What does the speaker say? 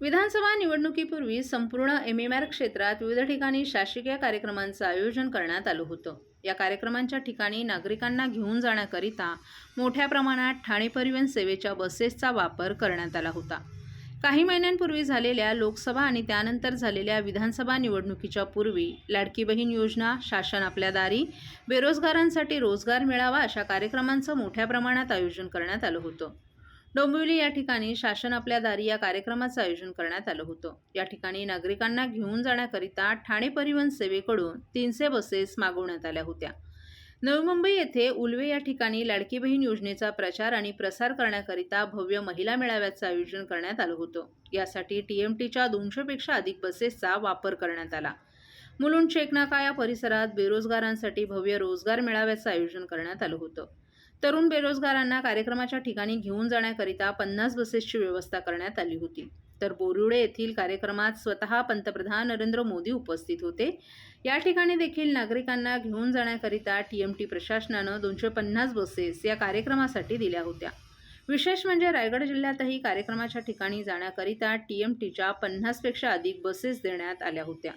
विधानसभा निवडणुकीपूर्वी संपूर्ण M M R क्षेत्रात विविध ठिकाणी शासकीय कार्यक्रमांचं आयोजन करण्यात आलं होतं. या कार्यक्रमांच्या ठिकाणी नागरिकांना घेऊन जाण्याकरिता मोठ्या प्रमाणात ठाणे परिवहन सेवेच्या बसेसचा वापर करण्यात आला होता. काही महिन्यांपूर्वी झालेल्या लोकसभा आणि त्यानंतर झालेल्या विधानसभा निवडणुकीच्या पूर्वी लाडकी बहीण योजना शासन आपल्या दारी बेरोजगारांसाठी रोजगार मिळावा अशा कार्यक्रमांचं मोठ्या प्रमाणात आयोजन करण्यात आलं होतं. डोंबिवली या ठिकाणी शासन आपल्या दारी या कार्यक्रमाचं आयोजन करण्यात आलं होतं. या ठिकाणी नागरिकांना घेऊन जाण्याकरिता ठाणे परिवहन सेवेकडून तीनशे बसेस मागवण्यात आल्या होत्या. नवी मुंबई येथे उल्वे या ठिकाणी लाडकी बहीण योजनेचा प्रचार आणि प्रसार करण्याकरिता भव्य महिला मेळाव्याचं आयोजन करण्यात आलं होतं. यासाठी टी एम टीच्या दोनशेपेक्षा अधिक बसेसचा वापर करण्यात आला. मुलुंड चेकनाका या परिसरात बेरोजगारांसाठी भव्य रोजगार मेळाव्याचं आयोजन करण्यात आलं होतं. तरुण बेरोजगारांना कार्यक्रमाच्या ठिकाणी घेऊन जाण्याकरिता पन्नास बसेसची व्यवस्था करण्यात आली होती. तर बोरिवडे येथील कार्यक्रमात स्वतः पंतप्रधान नरेंद्र मोदी उपस्थित होते. या ठिकाणी देखील नागरिकांना घेऊन जाण्याकरिता टी एम टी प्रशासनानं दोनशे पन्नास बसेस या कार्यक्रमासाठी दिल्या होत्या. विशेष म्हणजे रायगड जिल्ह्यातही कार्यक्रमाच्या ठिकाणी जाण्याकरिता टी एम टीच्या पन्नासपेक्षा अधिक बसेस देण्यात आल्या होत्या.